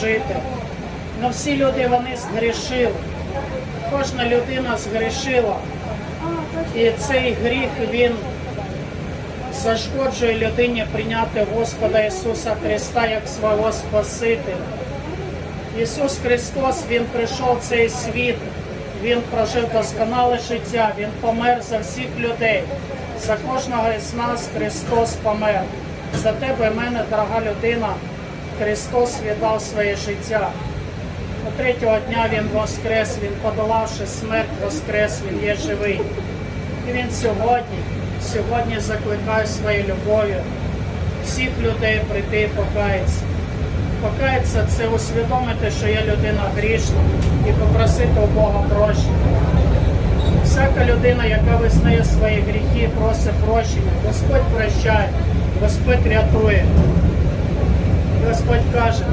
жити. Но всі люди вони згрішили. Кожна людина згрішила. І цей гріх він зашкоджує людині прийняти Господа Ісуса Христа як свого Спасителя. Ісус Христос Він прийшов в цей світ, Він прожив досконале життя, Він помер за всіх людей. За кожного із нас Христос помер. За тебе мене, дорога людина, Христос віддав своє життя. До третього дня Він воскрес, Він подолавши смерть, воскрес, Він є живий. І він сьогодні, сьогодні закликає своєю любов'ю всіх людей прийти і покаятися. Покаятися це усвідомити, що я людина грішна, і попросити у Бога прощення. Всяка людина, яка визнає свої гріхи, просить прощення, Господь прощає, Господь рятує. Каже,